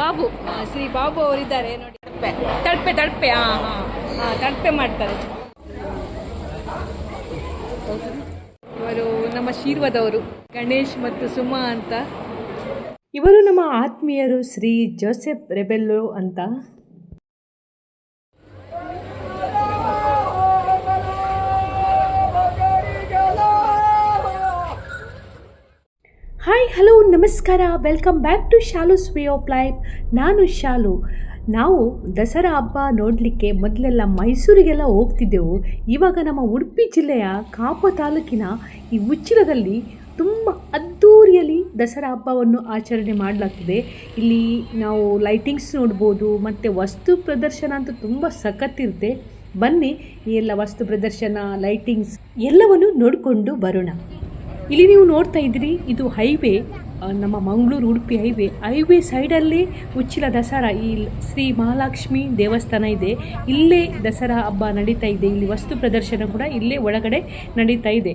ಬಾಬು. ಶ್ರೀ ಬಾಬು ಅವರಿದ್ದಾರೆ ನೋಡಿ. ತಡ್ಪೆ ತಡ್ಪೆ ತಡ್ಪೆ ಹಾ ಹಾ ತಡ್ಪೆ ಮಾಡ್ತಾರೆ. ಇವರು ನಮ್ಮ ಶೀರ್ವದವರು ಗಣೇಶ್ ಮತ್ತು ಸುಮಾ ಅಂತ. ಇವರು ನಮ್ಮ ಆತ್ಮೀಯರು ಶ್ರೀ ಜೋಸೆಫ್ ರೆಬೆಲ್ಲೋ ಅಂತ. ಹಾಯ್ ಹಲೋ ನಮಸ್ಕಾರ. Welcome back to Shalu's way of life ನಾನು ಶಾಲು. ನಾವು ದಸರಾ ಹಬ್ಬ ನೋಡಲಿಕ್ಕೆ ಮೊದಲೆಲ್ಲ ಮೈಸೂರಿಗೆಲ್ಲ ಹೋಗ್ತಿದ್ದೆವು. ಇವಾಗ ನಮ್ಮ ಉಡುಪಿ ಜಿಲ್ಲೆಯ ಕಾಪ ತಾಲೂಕಿನ ಈ ಉಚ್ಚಿಲದಲ್ಲಿ ತುಂಬ ಅದ್ದೂರಿಯಲ್ಲಿ ದಸರಾ ಹಬ್ಬವನ್ನು ಆಚರಣೆ ಮಾಡಲಾಗ್ತದೆ. ಇಲ್ಲಿ ನಾವು ಲೈಟಿಂಗ್ಸ್ ನೋಡ್ಬೋದು, ಮತ್ತು ವಸ್ತು ಪ್ರದರ್ಶನ ಅಂತೂ ತುಂಬ ಸಖತ್ತಿರುತ್ತೆ. ಬನ್ನಿ, ಈ ಎಲ್ಲ ವಸ್ತು ಪ್ರದರ್ಶನ ಲೈಟಿಂಗ್ಸ್ ಎಲ್ಲವನ್ನು ನೋಡಿಕೊಂಡು ಬರೋಣ. ಇಲ್ಲಿ ನೀವು ನೋಡ್ತಾ ಇದ್ದೀರಿ, ಇದು ಹೈವೇ ನಮ್ಮ ಮಂಗಳೂರು, ಉಡುಪಿ ಹೈವೇ. ಹೈವೇ ಸೈಡಲ್ಲಿ ಉಚ್ಚಿಲ ದಸರಾ, ಈ ಶ್ರೀ ಮಹಾಲಕ್ಷ್ಮಿ ದೇವಸ್ಥಾನ ಇದೆ. ಇಲ್ಲೇ ದಸರಾ ಹಬ್ಬ ನಡೀತಾ ಇದೆ. ಇಲ್ಲಿ ವಸ್ತು ಪ್ರದರ್ಶನ ಕೂಡ ಇಲ್ಲೇ ಒಳಗಡೆ ನಡೀತಾ ಇದೆ.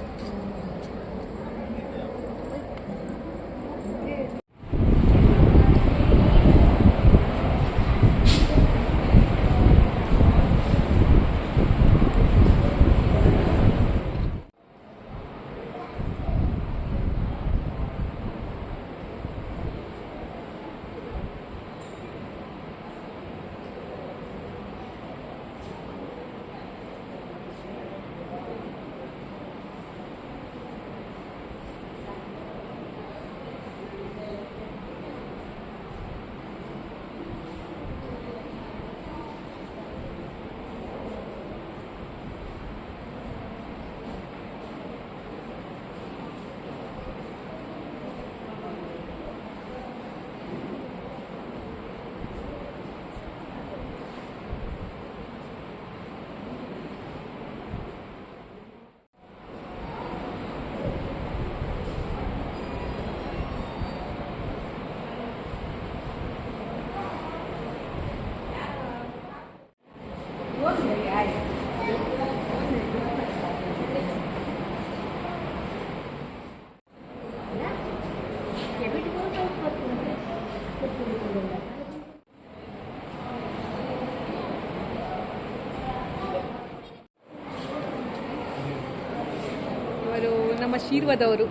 ನಮ್ಮ ಶೀರ್ವದವರು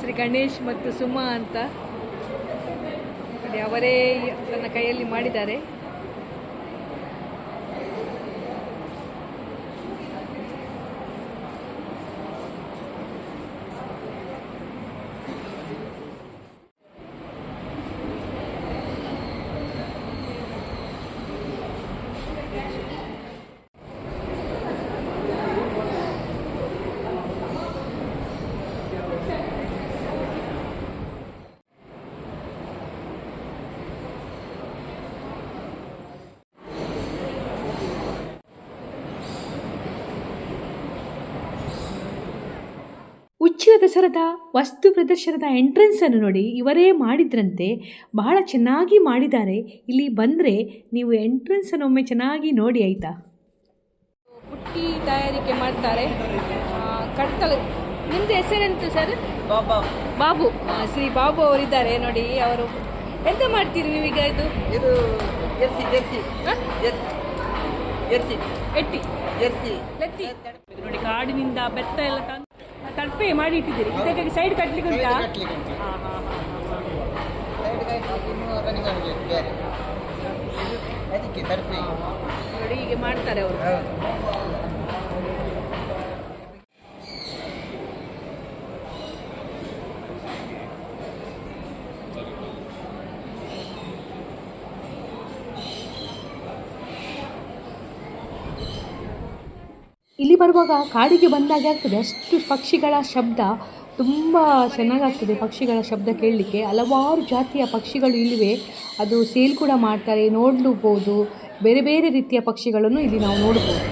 ಶ್ರೀ ಗಣೇಶ್ ಮತ್ತು ಸುಮಾ ಅಂತ. ಅವರೇ ತನ್ನ ಕೈಯಲ್ಲಿ ಮಾಡಿದ್ದಾರೆ. ದಸರಾದ ವಸ್ತು ಪ್ರದರ್ಶನದ ಎಂಟ್ರೆನ್ಸನ್ನು ನೋಡಿ ಇವರೇ ಮಾಡಿದ್ರಂತೆ ಬಹಳ ಚೆನ್ನಾಗಿ ಮಾಡಿದ್ದಾರೆ. ಇಲ್ಲಿ ಬಂದರೆ ನೀವು ಎಂಟ್ರೆನ್ಸನ್ನು ಒಮ್ಮೆ ಚೆನ್ನಾಗಿ ನೋಡಿ ಆಯಿತಾ? ಹುಟ್ಟಿ ತಯಾರಿಕೆ ಮಾಡ್ತಾರೆ. ಕಡ್ತಲ ನಿಮ್ದು ಹೆಸರೆಂತ ಸರ್ ಬಾಬಾ. ಬಾಬು. ಶ್ರೀ ಬಾಬು ಅವರಿದ್ದಾರೆ ನೋಡಿ ಅವರು ಎಂತ ಮಾಡ್ತೀರಿ ನೀವೀಗ ಇದು? ಇದು ಎರ್ಸಿ ಎರ್ಸಿ? ಎರ್ಸಿ ಎಟ್ಟಿ ಎರ್ಸಿ ಎತ್ತಿ. ನೋಡಿ ಕಾಡಿನಿಂದ ಬೆತ್ತ ಎಲ್ಲ ತಂದು ತಡ್ಪೆ ಮಾಡಿ ಇಟ್ಟಿದ್ದೀರಿ ಇದಕ್ಕೆ ಸೈಡ್ ಕಟ್ಲಿಕ್ಕೆ ಉಂಟಾ ಅದಕ್ಕೆ ತಡಪೆ. ನೋಡಿ ಹೀಗೆ ಮಾಡ್ತಾರೆ ಅವರು. ಬರುವಾಗ ಕಾಡಿಗೆ ಬಂದಾಗ ಆಗ್ತದೆ. ಅಷ್ಟು ಪಕ್ಷಿಗಳ ಶಬ್ದ ತುಂಬ ಚೆನ್ನಾಗಾಗ್ತದೆ ಪಕ್ಷಿಗಳ ಶಬ್ದ ಕೇಳಲಿಕ್ಕೆ. ಹಲವಾರು ಜಾತಿಯ ಪಕ್ಷಿಗಳು ಇಲ್ಲಿವೆ. ಅದು ಸೇಲ್ ಕೂಡ ಮಾಡ್ತಾರೆ, ನೋಡ್ಲೂಬೋದು. ಬೇರೆ ಬೇರೆ ರೀತಿಯ ಪಕ್ಷಿಗಳನ್ನು ಇಲ್ಲಿ ನಾವು ನೋಡ್ಬೋದು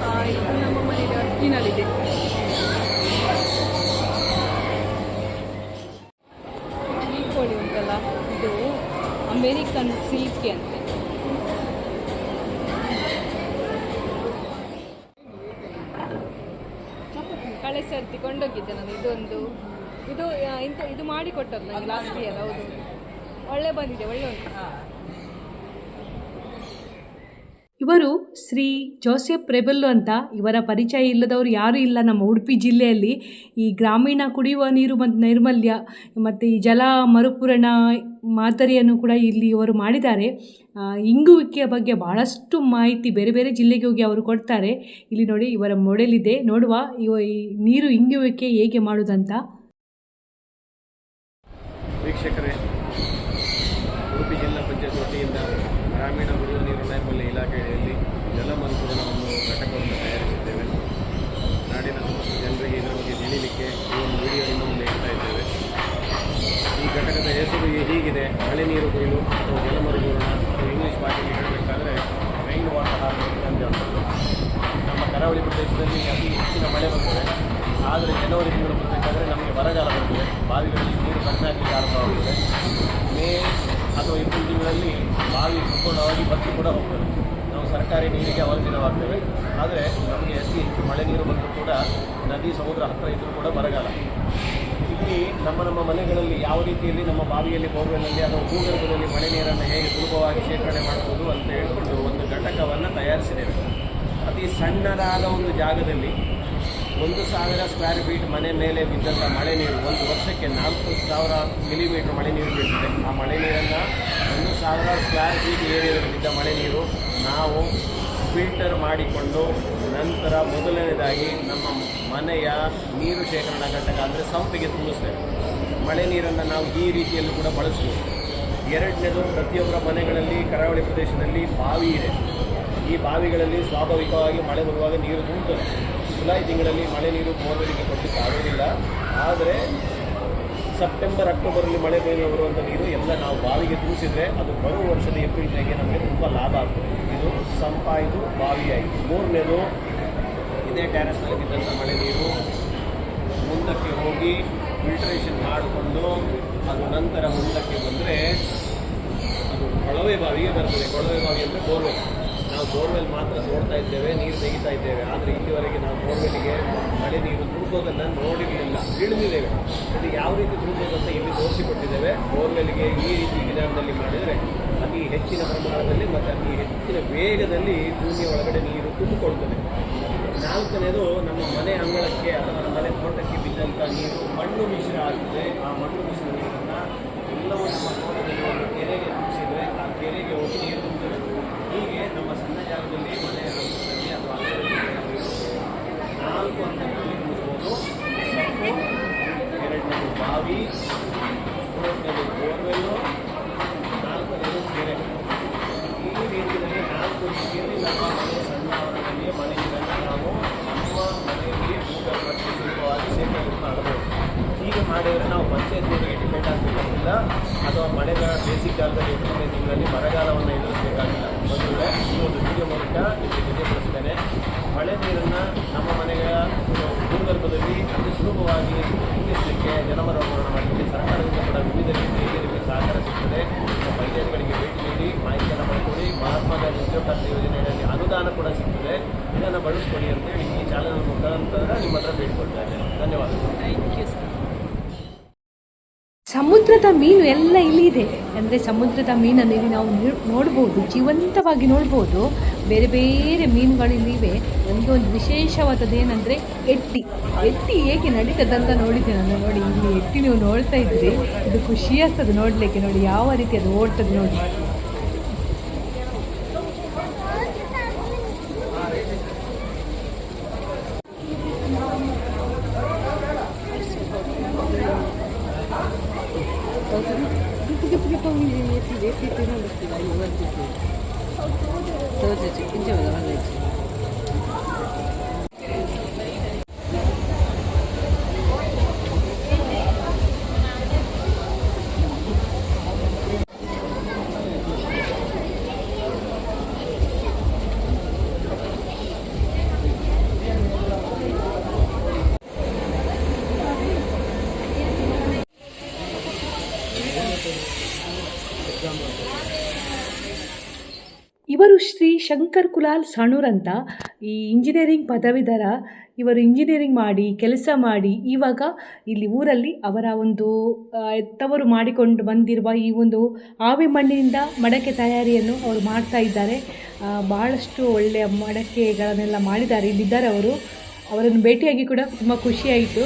ಆ, ಇದು ನಮ್ಮ ಮನೆಯಲ್ಲಿ ಒಟ್ಟಿನಲ್ಲಿದೆ ಈ ಕೋಳಿ ಉಂಟಲ್ಲ ಇದು ಅಮೇರಿಕನ್ ಸಿಲ್ಕಿ ಅಂತೆ ಕಳೆ ಸರ್ತಿ ಕೊಂಡೋಗಿದ್ದೆ ನಾನು ಇದೊಂದು ಇದು ಆ, ಇಂಥ ಇದು ಮಾಡಿ ಕೊಟ್ಟದ್ದು ನನಗೆ ಲಾಸ್ಟ್ ಇಯರ್ ಹೌದು ಒಳ್ಳೆ ಬಂದಿದೆ ಒಳ್ಳೆ ಉಂಟು. ಇವರು ಶ್ರೀ ಜೋಸೆಫ್ ರೆಬೆಲ್ಲು ಅಂತ ಇವರ ಪರಿಚಯ ಇಲ್ಲದವರು ಯಾರೂ ಇಲ್ಲ. ನಮ್ಮ ಉಡುಪಿ ಜಿಲ್ಲೆಯಲ್ಲಿ ಈ ಗ್ರಾಮೀಣ ಕುಡಿಯುವ ನೀರು ಮತ್ತು ನೈರ್ಮಲ್ಯ ಮತ್ತು ಈ ಜಲ ಮರುಪೂರಣ ಮಾದರಿಯನ್ನು ಕೂಡ ಇಲ್ಲಿ ಇವರು ಮಾಡಿದ್ದಾರೆ. ಇಂಗುವಿಕೆಯ ಬಗ್ಗೆ ಭಾಳಷ್ಟು ಮಾಹಿತಿ ಬೇರೆ ಬೇರೆ ಜಿಲ್ಲೆಗೆ ಹೋಗಿ ಅವರು ಕೊಡ್ತಾರೆ. ಇಲ್ಲಿ ನೋಡಿ ಇವರ ಮೊಡೆಲ್ ಇದೆ ನೋಡುವ ಇವ ಈ ನೀರು ಇಂಗುವಿಕೆ ಹೇಗೆ ಮಾಡೋದಂತ. ಉಡುಪಿ ಜಿಲ್ಲಾ ಪಂಚಾಯತ್ ವತಿಯಿಂದ ಗ್ರಾಮೀಣ ಕುಡಿಯುವ ನೀರು ನೈರ್ಮಲ್ಯ ಇಲಾಖೆಯಲ್ಲಿ ಜಲಮರುಪೂರಣವನ್ನು ಘಟಕವನ್ನು ತಯಾರಿಸಿದ್ದೇವೆ. ನಾಡಿನ ಸಮಸ್ತ ಜನರಿಗೆ ಇದರ ಬಗ್ಗೆ ತಿಳಿಲಿಕ್ಕೆ ಈ ಒಂದು ವಿಡಿಯೋವನ್ನು ನೀಡ್ತಾ ಇದ್ದೇವೆ. ಈ ಘಟಕದ ಹೆಸರು ಹೀಗಿದೆ. ಮಳೆ ನೀರು ಕೊಯ್ಲು ಅಥವಾ ಜಲಮರುಪೂರ್ಣ ಇಂಗ್ಲೀಷ್ ಭಾಷೆಯಲ್ಲಿ ಹೇಳಬೇಕಾದ್ರೆ ರೈನ್ ವಾಟರ್ ಹಾರ್ವೆಸ್ಟಿಂಗ್ ಅಂತ ನಮ್ಮ ಕರಾವಳಿ ಪ್ರದೇಶದಲ್ಲಿ ಅತಿ ಹೆಚ್ಚಿನ ಮಳೆ ಬರ್ತದೆ ಆದರೆ ಜನವರಿ ತಿಂಗಳು ಬರಬೇಕಾದ್ರೆ ನಮಗೆ ಬರಗಾಲ ಬರ್ತದೆ ಬಾವಿಗಳಲ್ಲಿ ನೀರು ಕಡಿಮೆ ಆಗಲಿಕ್ಕೆ ಆರಂಭವಾಗುತ್ತದೆ ಮೇ ಅಥವಾ ಏಪ್ರಿಲ್ ತಿಂಗಳಲ್ಲಿ ಬಾವಿ ಸಂಪೂರ್ಣವಾಗಿ ಬತ್ತಿ ಕೂಡ ಹೋಗ್ತದೆ. ನಾವು ಸರ್ಕಾರಿ ನೀರಿಗೆ ಅವಲಂಬಿತವಾಗ್ತೇವೆ ಆದರೆ ನಮಗೆ ಅತಿ ಹೆಚ್ಚು ಮಳೆ ನೀರು ಬಂದರೂ ಕೂಡ ನದಿ, ಸಮುದ್ರ ಹತ್ತಿರ ಇದ್ದರೂ ಕೂಡ ಬರಗಾಲ. ಇಲ್ಲಿ ನಮ್ಮ ನಮ್ಮ ಮನೆಗಳಲ್ಲಿ ಯಾವ ರೀತಿಯಲ್ಲಿ ನಮ್ಮ ಬಾವಿಯಲ್ಲಿ, ಬೋರ್ವೆಲ್ನಲ್ಲಿ ಅಥವಾ ಭೂಗರ್ಭದಲ್ಲಿ ಮಳೆ ನೀರನ್ನು ಹೇಗೆ ಸುಲಭವಾಗಿ ಶೇಖರಣೆ ಮಾಡ್ಬೋದು ಅಂತ ಹೇಳ್ಕೊಂಡು ಒಂದು ಘಟಕವನ್ನು ತಯಾರಿಸಿದ್ದೇವೆ. ಅತಿ ಸಣ್ಣದಾದ ಒಂದು ಜಾಗದಲ್ಲಿ ಒಂದು ಸಾವಿರ ಸ್ಕ್ವೇರ್ ಫೀಟ್ ಮನೆ ಮೇಲೆ ಬಿದ್ದಂಥ ಮಳೆ ನೀರು, ಒಂದು ವರ್ಷಕ್ಕೆ ನಾಲ್ಕು ಸಾವಿರ ಮಿಲಿಮೀಟ್ರ್ ಮಳೆ ನೀರು ಬೀಳ್ತದೆ. ಆ ಮಳೆ ನೀರನ್ನು ಒಂದು ಸಾವಿರ ಸ್ಕ್ವೇರ್ ಫೀಟ್ ಏರಿಯಾದಲ್ಲಿ ಬಿದ್ದ ಮಳೆ ನೀರು ನಾವು ಫಿಲ್ಟರ್ ಮಾಡಿಕೊಂಡು ನಂತರ ಮೊದಲನೇದಾಗಿ ನಮ್ಮ ಮನೆಯ ನೀರು ಶೇಖರಣಾ ಘಟಕ ಅಂದರೆ ಸಂಪಿಗೆ ತುಂಬಿಸ್ತೇವೆ. ಮಳೆ ನೀರನ್ನು ನಾವು ಈ ರೀತಿಯಲ್ಲಿ ಕೂಡ ಬಳಸ್ಬೋದು ಎರಡನೇದು ಪ್ರತಿಯೊಬ್ಬರ ಮನೆಗಳಲ್ಲಿ, ಕರಾವಳಿ ಪ್ರದೇಶದಲ್ಲಿ ಬಾವಿ ಇದೆ. ಈ ಬಾವಿಗಳಲ್ಲಿ ಸ್ವಾಭಾವಿಕವಾಗಿ ಮಳೆ ಬರುವಾಗ ನೀರು ತುಂಬುತ್ತದೆ. ಜುಲೈ ತಿಂಗಳಲ್ಲಿ ಮಳೆ ನೀರು ಬೋರ್ವೆಲ್ಗೆ ಕೊಡಲಿಕ್ಕೆ ಆಗೋದಿಲ್ಲ. ಆದರೆ ಸೆಪ್ಟೆಂಬರ್, ಅಕ್ಟೋಬರಲ್ಲಿ ಮಳೆ ಮೇಲೆ ಬರುವಂಥ ನೀರು ಎಲ್ಲ ನಾವು ಬಾವಿಗೆ ತುಂಬಿಸಿದ್ರೆ ಅದು ಬರುವ ವರ್ಷದ ಏಪ್ರಿಲ್, ಮೇಗೆ ನಮಗೆ ತುಂಬ ಲಾಭ ಆಗ್ತದೆ. ಇದು ಸಂಪಾಯಿತು ಬಾವಿಯಾಯಿತು. ಮೂರನೇದು, ಇದೇ ಟ್ಯಾರೆಸ್ನಲ್ಲಿ ಬಿದ್ದಂಥ ಮಳೆ ನೀರು ಮುಂದಕ್ಕೆ ಹೋಗಿ ಫಿಲ್ಟ್ರೇಷನ್ ಮಾಡಿಕೊಂಡು ಅದು ನಂತರ ಮುಂದಕ್ಕೆ ಬಂದರೆ ಅದು ಕೊಳವೆ ಬಾವಿಗೆ ಬರ್ತದೆ. ಕೊಳವೆ ಬಾವಿ ಅಂದರೆ ಬೋರ್ವೆಲ್. ಬೋರ್ವೆಲ್ ಮಾತ್ರ ನೋಡ್ತಾ ಇದ್ದೇವೆ, ನೀರು ತೆಗಿತಾ ಇದ್ದೇವೆ. ಆದರೆ ಇಲ್ಲಿವರೆಗೆ ನಾವು ಬೋರ್ವೆಲ್ಗೆ ಮಳೆ ನೀರು ತುಂಬಿಸೋದನ್ನು ನೋಡಿರಲಿಲ್ಲ. ತಿಳಿದಿದ್ದೇವೆ. ಅದು ಯಾವ ರೀತಿ ತುಂಬಿಸೋದಂತ ಇಲ್ಲಿ ತೋರಿಸಿಕೊಟ್ಟಿದ್ದೇವೆ. ಬೋರ್ವೆಲ್ಗೆ ಈ ರೀತಿ ವಿಧಾನದಲ್ಲಿ ಮಾಡಿದರೆ ಅತಿ ಹೆಚ್ಚಿನ ಪ್ರಮಾಣದಲ್ಲಿ ಮತ್ತು ಅತಿ ಹೆಚ್ಚಿನ ವೇಗದಲ್ಲಿ ಭೂಮಿಯ ಒಳಗಡೆ ನೀರು ತುಂಬಿಕೊಳ್ತದೆ ನಾಲ್ಕನೇದು, ನಮ್ಮ ಮನೆ ಅಂಗಳಕ್ಕೆ ಅಥವಾ ಮನೆ ತೋಟಕ್ಕೆ ಬಿದ್ದಂಥ ನೀರು ಮಣ್ಣು ಮಿಶ್ರ ಆಗ್ತದೆ. ಆ ಮಣ್ಣು ಮಿಶ್ರ ನೀರನ್ನು ಎಲ್ಲವೂ ನಮ್ಮ ತೋಟದಲ್ಲಿ ಒಂದು ಕೆರೆಗೆ ತುಂಬಿಸಿದರೆ ಆ ಕೆರೆಗೆ ಹೀಗೆ ನಮ್ಮ ಸಣ್ಣ ಜಾಗದಲ್ಲಿ ಮನೆ ಹಂತದಲ್ಲಿ ಅಥವಾ ಅಂಗಳದಲ್ಲಿ ನೀರು ನಾಲ್ಕು ಹಂತಗಳಲ್ಲಿ ತುಂಬಿಸ್ಬೋದು ಸೊಪ್ಪು ಎರಡನೇದು ಬಾವಿ ಮೂರನೇದು ಬೋರ್ವೆಲ್ಲು ನಾಲ್ಕನೇದು ಕೆರೆ ಈ ರೀತಿಯಲ್ಲಿ ನಾಲ್ಕು ರೀತಿಯಲ್ಲಿ ನಮ್ಮ ಮನೆ ಸಣ್ಣ ಆವರಣದಲ್ಲಿ ಮನೆ ನೀರನ್ನು ನಾವು ನಮ್ಮ ಮನೆಯಲ್ಲಿ ಭೂಗರ್ಭಕ್ಕೆ ಸುಲಭವಾಗಿ ಸೇರ್ಪಡೆ ಮಾಡಬಹುದು ಹೀಗೆ ಮಾಡಿದರೆ ನಾವು ಪಂಚಾಯತ್ ನೀರಿಗೆ ಡಿಪೆಂಡ್ ಆಗಬೇಕಾಗಿಲ್ಲ ಅಥವಾ ಮಳೆಗಾಲ ಬೇಸಿಗೆಗಾಲದಲ್ಲಿ ಏಪ್ರಿಲ್ ತಿಂಗಳಲ್ಲಿ ಬರಗಾಲವನ್ನು ಎದುರಿಸಬೇಕಾಗಿಲ್ಲ ಬಂದರೆ ಈ ಒಂದು ವಿಡಿಯೋ ಮೂಲಕ ನಿಮಗೆ ತಿಳಿಯಪಡಿಸ್ತೇನೆ ಮಳೆ ನೀರನ್ನು ನಮ್ಮ ಮನೆಯ ಭೂಗರ್ಭದಲ್ಲಿ ಅತಿ ಸುಲಭವಾಗಿ ಇಂಗಿಸಲಿಕ್ಕೆ ಜಲಮರಣ ಮಾಡಲಿಕ್ಕೆ ಸರ್ಕಾರದಿಂದ ಕೂಡ ವಿವಿಧ ರೀತಿಯಲ್ಲಿ ಸಹಕಾರ ಸಿಗ್ತದೆ. ಪಂಚಾಯತ್ಗಳಿಗೆ ಭೇಟಿ ನೀಡಿ ಮಾಹಿತಿಯನ್ನು ಪಡ್ಕೊಳ್ಳಿ. ಮಹಾತ್ಮ ಗಾಂಧಿ ಉದ್ಯೋಗ ಯೋಜನೆಯಲ್ಲಿ ಅನುದಾನ ಕೂಡ ಸಿಗ್ತದೆ. ಇದನ್ನು ಬಳಸ್ಕೊಳ್ಳಿ ಅಂತೇಳಿ ಈ ಚಾಲನೆ ಮುಖಾಂತರ ನಿಮ್ಮ ಹತ್ರ ಬೇಡಿಕೊಳ್ತಾ ಇದ್ದೇನೆ. ಧನ್ಯವಾದಗಳು. ಥ್ಯಾಂಕ್ ಯು ಸರ್ ಸಮುದ್ರದ ಮೀನು ಎಲ್ಲ ಇಲ್ಲಿ ಇದೆ ಅಂದರೆ ಸಮುದ್ರದ ಮೀನನ್ನು ಇಲ್ಲಿ ನಾವು ನೋಡ್ಬೋದು, ಜೀವಂತವಾಗಿ ನೋಡ್ಬೋದು. ಬೇರೆ ಬೇರೆ ಮೀನುಗಳು ಇಲ್ಲಿವೆ. ಒಂದು ಒಂದು ವಿಶೇಷವಾದದ್ದು ಏನಂದರೆ ಎಟ್ಟಿ. ಎಟ್ಟಿ ಹೇಗೆ ನಡೀತದಂತ ನೋಡಿದ್ದೆ ನಾನು. ನೋಡಿ, ಇಲ್ಲಿ ಎಟ್ಟಿ ನೀವು ನೋಡ್ತಾ ಇದ್ರಿ ಇದು ಖುಷಿ ಆಗ್ತದೆ ನೋಡಲಿಕ್ಕೆ ನೋಡಿ, ಯಾವ ರೀತಿ ಅದು ಓಡ್ತದೆ ನೋಡಿ ಇವರು ಶ್ರೀ ಶಂಕರ್ ಕುಲಾಲ್ ಸಣೂರ್ ಅಂತ ಈ ಇಂಜಿನಿಯರಿಂಗ್ ಪದವೀಧರ ಇವರು ಇಂಜಿನಿಯರಿಂಗ್ ಮಾಡಿ, ಕೆಲಸ ಮಾಡಿ ಇವಾಗ ಇಲ್ಲಿ ಊರಲ್ಲಿ ಅವರ ಒಂದು ತವರು ಮಾಡಿಕೊಂಡು ಬಂದಿರುವ ಈ ಒಂದು ಆವಿ ಮಣ್ಣಿನಿಂದ ಮಡಕೆ ತಯಾರಿಯನ್ನು ಅವರು ಮಾಡ್ತಾ ಇದ್ದಾರೆ. ಭಾಳಷ್ಟು ಒಳ್ಳೆಯ ಮಡಕೆಗಳನ್ನೆಲ್ಲ ಮಾಡಿದ್ದಾರೆ. ಇಲ್ಲಿದ್ದಾರೆ ಅವರು. ಅವರನ್ನು ಭೇಟಿಯಾಗಿ ಕೂಡ ತುಂಬ ಖುಷಿಯಾಯಿತು.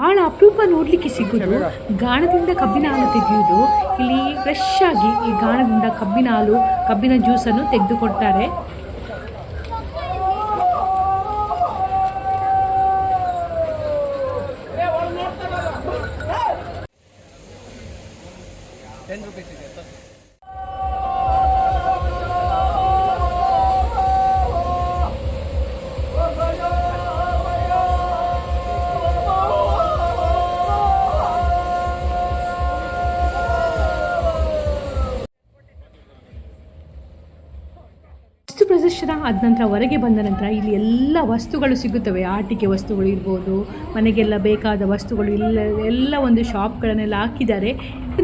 ಭಾಳ ಅಪರೂಪ ನೋಡಲಿಕ್ಕೆ ಸಿಗೋದು ಗಾಣದಿಂದ ಕಬ್ಬಿನ ಹಾಲು ತೆಗೆಯುವುದು. ಇಲ್ಲಿ ಫ್ರೆಶ್ ಆಗಿ ಈ ಗಾಣದಿಂದ ಕಬ್ಬಿನ ಹಾಲು, ಕಬ್ಬಿನ ಜ್ಯೂಸನ್ನು ತೆಗೆದುಕೊಡ್ತಾರೆ. ಟೆನ್ ರುಪೀಸ್ ಇದೆ ಆದ ನಂತರ ಹೊರಗೆ ಬಂದ ನಂತರ ಇಲ್ಲಿ ಎಲ್ಲ ವಸ್ತುಗಳು ಸಿಗುತ್ತವೆ. ಆಟಿಕೆ ವಸ್ತುಗಳು ಇರ್ಬೋದು, ಮನೆಗೆಲ್ಲ ಬೇಕಾದ ವಸ್ತುಗಳು, ಇಲ್ಲ, ಎಲ್ಲ ಒಂದು ಶಾಪ್ಗಳನ್ನೆಲ್ಲ ಹಾಕಿದ್ದಾರೆ.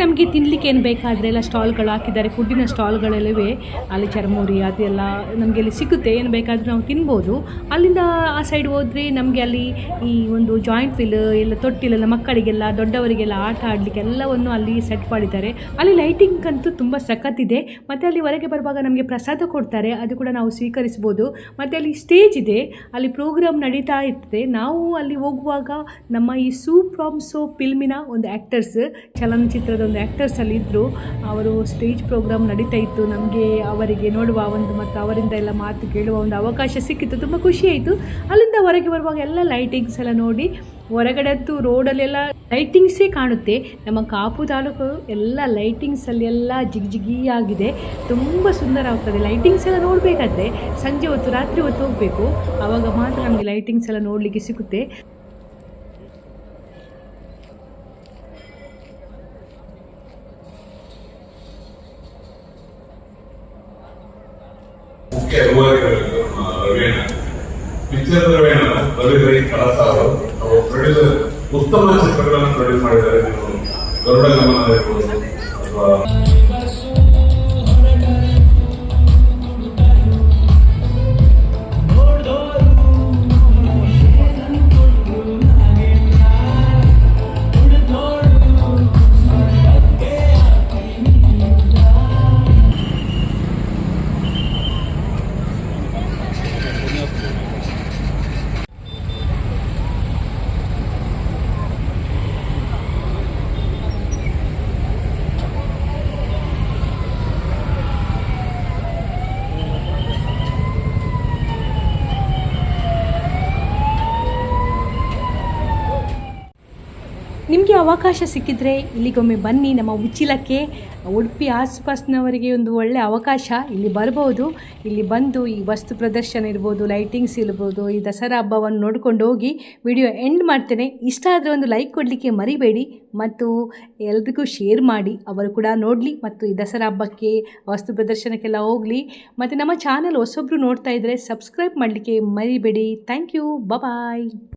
ನಮಗೆ ತಿನ್ನಲಿಕ್ಕೆ ಏನು ಬೇಕಾದರೆ ಎಲ್ಲ ಸ್ಟಾಲ್ಗಳು ಹಾಕಿದ್ದಾರೆ ಫುಡ್ಡಿನ ಸ್ಟಾಲ್ಗಳೆಲ್ಲವೇ ಅಲ್ಲಿ ಚರ್ಮುರಿ, ಅದೆಲ್ಲ ನಮಗೆ ಅಲ್ಲಿ ಸಿಗುತ್ತೆ, ಏನು ಬೇಕಾದರೂ ನಾವು ತಿನ್ಬೋದು. ಅಲ್ಲಿಂದ ಆ ಸೈಡ್ ಹೋದರೆ ನಮಗೆ ಅಲ್ಲಿ ಈ ಒಂದು ಜಾಯಿಂಟ್ ಫಿಲ್ ಎಲ್ಲ ತೊಟ್ಟಿಲೆಲ್ಲ ಮಕ್ಕಳಿಗೆಲ್ಲ, ದೊಡ್ಡವರಿಗೆಲ್ಲ ಆಟ ಆಡಲಿಕ್ಕೆ ಎಲ್ಲವನ್ನು ಅಲ್ಲಿ ಸೆಟ್ ಮಾಡಿದ್ದಾರೆ. ಅಲ್ಲಿ ಲೈಟಿಂಗ್ ಅಂತೂ ತುಂಬ ಸಖತ್ತಿದೆ. ಮತ್ತು ಅಲ್ಲಿ ಹೊರಗೆ ಬರುವಾಗ ನಮಗೆ ಪ್ರಸಾದ ಕೊಡ್ತಾರೆ, ಅದು ಕೂಡ ನಾವು ಸ್ವೀಕರಿಸ್ಬೋದು. ಮತ್ತು ಅಲ್ಲಿ ಸ್ಟೇಜ್ ಇದೆ, ಅಲ್ಲಿ ಪ್ರೋಗ್ರಾಮ್ ನಡೀತಾ ಇರ್ತದೆ. ನಾವು ಅಲ್ಲಿ ಹೋಗುವಾಗ ನಮ್ಮ ಈ ಸೂ ಫ್ರಾಮ್ ಸೋ ಫಿಲ್ಮಿನ ಒಂದು ಆ್ಯಕ್ಟರ್ಸ್ ಚಲನಚಿತ್ರದ ಒಂದು ಆ್ಯಕ್ಟರ್ಸ್ ಅಲ್ಲಿ ಇದ್ದರು ಅವರು ಸ್ಟೇಜ್ ಪ್ರೋಗ್ರಾಮ್ ನಡೀತಾ ಇತ್ತು. ನಮಗೆ ಅವರಿಗೆ ನೋಡುವ ಒಂದು ಮತ್ತು ಅವರಿಂದ ಎಲ್ಲ ಮಾತು ಕೇಳುವ ಒಂದು ಅವಕಾಶ ಸಿಕ್ಕಿತ್ತು. ತುಂಬ ಖುಷಿಯಾಯಿತು ಅಲ್ಲಿಂದ ಹೊರಗೆ ಬರುವಾಗ ಎಲ್ಲ ಲೈಟಿಂಗ್ಸ್ ಎಲ್ಲ ನೋಡಿ ಹೊರಗಡೆ ಅಂತೂ ರೋಡಲ್ಲೆಲ್ಲ ಲೈಟಿಂಗ್ಸೇ ಕಾಣುತ್ತೆ. ನಮ್ಮ ಕಾಪು ತಾಲೂಕು ಎಲ್ಲ ಲೈಟಿಂಗ್ಸಲ್ಲಿ ಎಲ್ಲ ಜಿಗ್ ಜಿಗಿಯಾಗಿದೆ ತುಂಬ ಸುಂದರ ಆಗ್ತದೆ ಲೈಟಿಂಗ್ಸ್ ಎಲ್ಲ ನೋಡಬೇಕಾದ್ರೆ, ಸಂಜೆ ಹೊತ್ತು, ರಾತ್ರಿ ಹೊತ್ತು ಹೋಗಬೇಕು. ಆವಾಗ ಮಾತ್ರ ನಮಗೆ ಲೈಟಿಂಗ್ಸ್ ಎಲ್ಲ ನೋಡಲಿಕ್ಕೆ ಸಿಗುತ್ತೆ. ಮುಖ್ಯ ರೂವಾರಿಗಳು ರವೀಣ. ಪಿಕ್ಚರ್ ರವೀಣ ರವಿ ಕಳಸ ಅವರು ಅವರು ಪ್ರೊಡ್ಯೂಸರ್, ಉತ್ತಮ ಚಿತ್ರಗಳನ್ನು ಪ್ರೊಡ್ಯೂಸ್ ಮಾಡಿದ್ದಾರೆ. ಗರುಡ ಗಮನ ಇರ್ಬೋದು ಅಥವಾ ನಿಮಗೆ ಅವಕಾಶ ಸಿಕ್ಕಿದ್ರೆ ಇಲ್ಲಿಗೊಮ್ಮೆ ಬನ್ನಿ. ನಮ್ಮ ಉಚ್ಚಿಲಕ್ಕೆ, ಉಡುಪಿ ಆಸುಪಾಸಿನವರಿಗೆ ಒಂದು ಒಳ್ಳೆಯ ಅವಕಾಶ ಇಲ್ಲಿ ಬರಬಹುದು. ಇಲ್ಲಿ ಬಂದು ಈ ವಸ್ತು ಪ್ರದರ್ಶನ ಇರ್ಬೋದು ಲೈಟಿಂಗ್ಸ್ ಇರ್ಬೋದು, ಈ ದಸರಾ ಹಬ್ಬವನ್ನು ನೋಡ್ಕೊಂಡು ಹೋಗಿ ವಿಡಿಯೋ ಎಂಡ್ ಮಾಡ್ತೇನೆ. ಇಷ್ಟ ಆದರೆ ಒಂದು ಲೈಕ್ ಕೊಡಲಿಕ್ಕೆ ಮರಿಬೇಡಿ ಮತ್ತು ಎಲ್ರಿಗೂ ಶೇರ್ ಮಾಡಿ. ಅವರು ಕೂಡ ನೋಡಲಿ ಮತ್ತು ಈ ದಸರಾ ಹಬ್ಬಕ್ಕೆ, ವಸ್ತು ಪ್ರದರ್ಶನಕ್ಕೆಲ್ಲ ಹೋಗಲಿ. ಮತ್ತು ನಮ್ಮ ಚಾನಲ್ ಹೊಸೊಬ್ಬರು ನೋಡ್ತಾ ಇದ್ದರೆ ಸಬ್ಸ್ಕ್ರೈಬ್ ಮಾಡಲಿಕ್ಕೆ ಮರಿಬೇಡಿ. Thank you bye